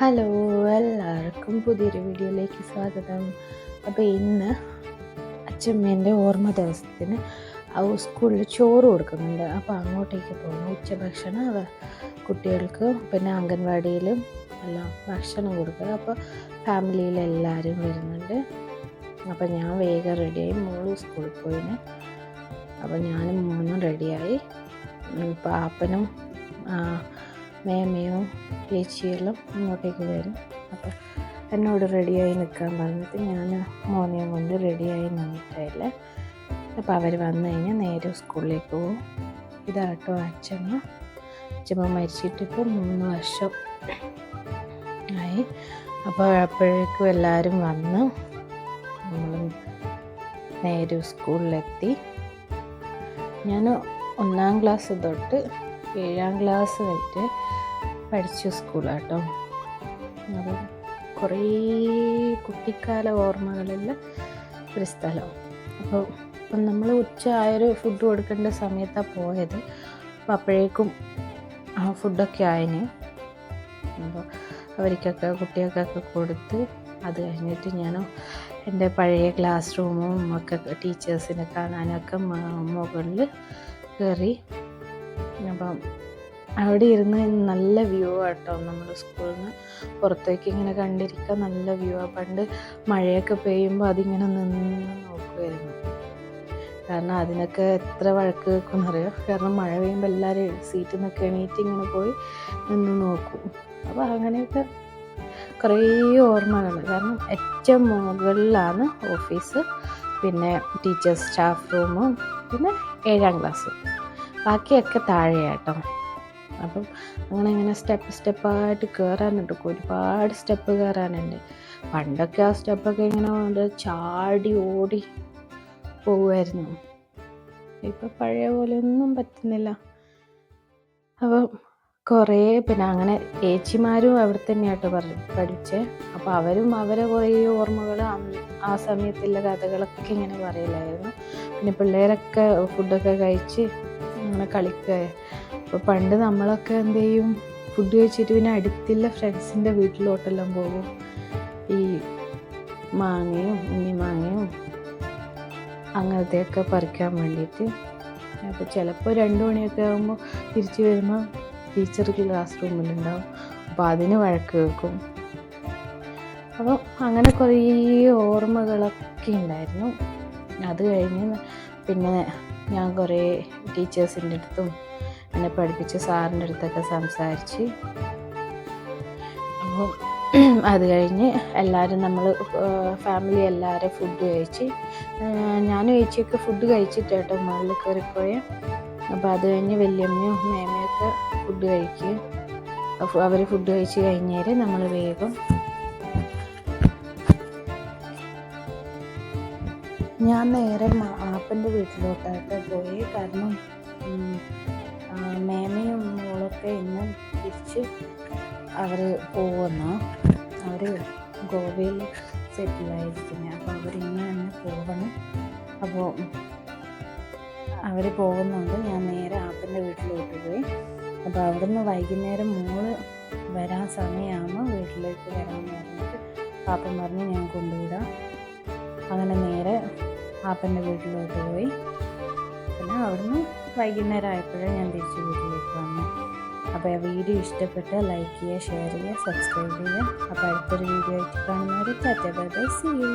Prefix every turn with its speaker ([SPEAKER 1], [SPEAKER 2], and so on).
[SPEAKER 1] Hello എല്ലാവർക്കും പുതിയൊരു വീഡിയോയിലേക്ക് സ്വാഗതം. അപ്പോൾ ഇന്ന് അച്ഛമ്മേന്റെ ഓർമ്മ ദിവസത്തിന് സ്കൂളിൽ ചോറ് കൊടുക്കുന്നുണ്ട്. അപ്പോൾ അങ്ങോട്ടേക്ക് പോകുന്നു ഉച്ചഭക്ഷണം കുട്ടികൾക്ക് പിന്നെ അംഗൻവാടിയിലും എല്ലാം ഭക്ഷണം കൊടുക്കുക. അപ്പോൾ ഫാമിലിയിലെല്ലാവരും വരുന്നുണ്ട്. അപ്പോൾ ഞാൻ വേഗം റെഡിയായി മോൾ സ്കൂളിൽ പോയിന്. അപ്പോൾ ഞാനും മോനും റെഡിയായി പാപ്പനും മേമയും ചേച്ചിയെല്ലാം ഇങ്ങോട്ടേക്ക് വരും അപ്പോൾ എന്നോട് റെഡിയായി നിൽക്കാൻ പറഞ്ഞിട്ട് ഞാൻ മോനെ കൊണ്ട് റെഡിയായി നിന്നിട്ടില്ല. അപ്പോൾ അവർ വന്നു കഴിഞ്ഞാൽ നേരെ സ്കൂളിലേക്ക് പോകും. ഇതാട്ടോ അച്ഛമ്മ അച്ഛമ്മ മരിച്ചിട്ടിപ്പോൾ മൂന്ന് വർഷം ആയി. അപ്പോൾ അപ്പോഴേക്കും എല്ലാവരും വന്ന് നേരെ സ്കൂളിലെത്തി. ഞാൻ ഒന്നാം ക്ലാസ് തൊട്ട് ഏഴാം ക്ലാസ് വരെ പഠിച്ച സ്കൂളാട്ടോ അത് കുറേ കുട്ടിക്കാല ഓർമ്മകളുള്ള ഒരു സ്ഥലം. അപ്പോൾ ഇപ്പം നമ്മൾ ഉച്ച ആയൊരു ഫുഡ് കൊടുക്കേണ്ട സമയത്താണ് പോയത്. അപ്പോൾ അപ്പോഴേക്കും ആ ഫുഡൊക്കെ ആയതിന് അപ്പോൾ അവർക്കൊക്കെ കുട്ടികൾക്കൊക്കെ കൊടുത്ത് അത് കഴിഞ്ഞിട്ട് ഞാൻ എന്റെ പഴയ ക്ലാസ് റൂമും ഒക്കെ ടീച്ചേഴ്സിനെ കാണാനൊക്കെ മുകളിൽ കയറി അപ്പം അവിടെ ഇരുന്ന് നല്ല വ്യൂ ആട്ടോ നമ്മൾ സ്കൂളിൽ നിന്ന് പുറത്തേക്ക് ഇങ്ങനെ കണ്ടിരിക്കാൻ നല്ല വ്യൂ ആ. പണ്ട് മഴയൊക്കെ പെയ്യുമ്പോൾ അതിങ്ങനെ നിന്ന് നോക്കുമായിരുന്നു കാരണം അതിനൊക്കെ എത്ര വഴക്ക് വെക്കുമെന്നറിയാം കാരണം മഴ പെയ്യുമ്പോൾ എല്ലാവരും സീറ്റിൽ നിന്നൊക്കെ എണീറ്റ് ഇങ്ങനെ പോയി നിന്ന് നോക്കും. അപ്പോൾ അങ്ങനെയൊക്കെ കുറേ ഓർമ്മകൾ കാരണം ഏറ്റവും മുകളിലാണ് ഓഫീസ് പിന്നെ ടീച്ചേഴ്സ് സ്റ്റാഫ് റൂമും പിന്നെ ഏഴാം ക്ലാസ്സും ബാക്കിയൊക്കെ താഴെയാട്ടോ. അപ്പം അങ്ങനെ ഇങ്ങനെ സ്റ്റെപ്പ് സ്റ്റെപ്പായിട്ട് കയറാനുണ്ട് ഒരുപാട് സ്റ്റെപ്പ് കയറാനുണ്ട് പണ്ടൊക്കെ ആ സ്റ്റെപ്പൊക്കെ ഇങ്ങനെ ചാടി ഓടി പോവുമായിരുന്നു. ഇപ്പം പഴയ പോലെ ഒന്നും പറ്റുന്നില്ല. അപ്പം കുറേ പിന്നെ അങ്ങനെ ഏച്ചിമാരും അവിടെ തന്നെയായിട്ട് പറഞ്ഞു പഠിച്ചേ. അപ്പോൾ അവരും അവരെ കുറേ ഓർമ്മകൾ ആ സമയത്തുള്ള കഥകളൊക്കെ ഇങ്ങനെ പറയില്ലായിരുന്നു പിന്നെ പിള്ളേരൊക്കെ ഫുഡൊക്കെ കഴിച്ച് അങ്ങനെ കളിക്കുക അപ്പോൾ പണ്ട് നമ്മളൊക്കെ എന്ത് ചെയ്യും? ഫുഡ് കഴിച്ചിട്ട് പിന്നെ അടുത്തുള്ള ഫ്രണ്ട്സിന്റെ വീട്ടിലോട്ടെല്ലാം പോകും. ഈ മാങ്ങയും ഉണ്ണി മാങ്ങയും അങ്ങനത്തെയൊക്കെ പറിക്കാൻ വേണ്ടിയിട്ട്. അപ്പോൾ ചിലപ്പോൾ രണ്ട് മണിയൊക്കെ ആകുമ്പോൾ തിരിച്ചു വരുമ്പോൾ ടീച്ചർ ക്ലാസ് റൂമിലുണ്ടാവും. അപ്പോൾ അതിന് വഴക്ക് വെക്കും അപ്പോൾ അങ്ങനെ കുറേ ഓർമ്മകളൊക്കെ ഉണ്ടായിരുന്നു. അത് കഴിഞ്ഞ് പിന്നെ ഞാൻ കുറേ ടീച്ചേഴ്സിന്റെ അടുത്തും എന്നെ പഠിപ്പിച്ച സാറിന്റെ അടുത്തൊക്കെ സംസാരിച്ച്. അപ്പോൾ അത് കഴിഞ്ഞ് എല്ലാവരും നമ്മൾ ഫാമിലി എല്ലാവരും ഫുഡ് കഴിച്ച്. ഞാനും ചേച്ചിയൊക്കെ ഫുഡ് കഴിച്ചിട്ട് കേട്ടോ മുകളിൽ കയറിപ്പോയേ. അപ്പോൾ അത് കഴിഞ്ഞ് വല്യമ്മയും മേമയൊക്കെ ഫുഡ് കഴിക്കുകയും. അവർ ഫുഡ് കഴിച്ച് കഴിഞ്ഞേരെ നമ്മൾ വേഗം ഞാൻ നേരെ ആപ്പന്റെ വീട്ടിലോട്ടായിട്ട് പോയി. കാരണം മേമയും മോളൊക്കെ ഇന്ന് തിരിച്ച് അവർ പോകുന്നു അവർ ഗോവയിൽ സെറ്റിലായിരിക്കുന്നത് അപ്പോൾ അവരിങ്ങനെ തന്നെ പോകണം അപ്പോൾ അവർ പോകുന്നുണ്ട്. ഞാൻ നേരെ ആപ്പന്റെ വീട്ടിലോട്ട് പോയി. അപ്പോൾ അവിടുന്ന് വൈകുന്നേരം മോൾ വരാൻ സമയമാകുമ്പോൾ വീട്ടിലേക്ക് വരാമെന്ന് പറഞ്ഞിട്ട് പാപ്പൻ പറഞ്ഞ് ഞാൻ കൊണ്ടുവിടാം. അങ്ങനെ നേരെ ആപ്പന്റെ വീട്ടിലോട്ട് പോയി. പിന്നെ അവിടുന്ന് വൈകുന്നേരം ആയപ്പോഴേ ഞാൻ തിരിച്ച് വീട്ടിലേക്ക് വന്നു. അപ്പോൾ ആ വീഡിയോ ഇഷ്ടപ്പെട്ട ലൈക്ക് ചെയ്യുക ഷെയർ ചെയ്യുക സബ്സ്ക്രൈബ് ചെയ്യുക. അപ്പോൾ അടുത്തൊരു വീഡിയോ ആയിട്ട് കാണുന്നവർ tata bye bye see you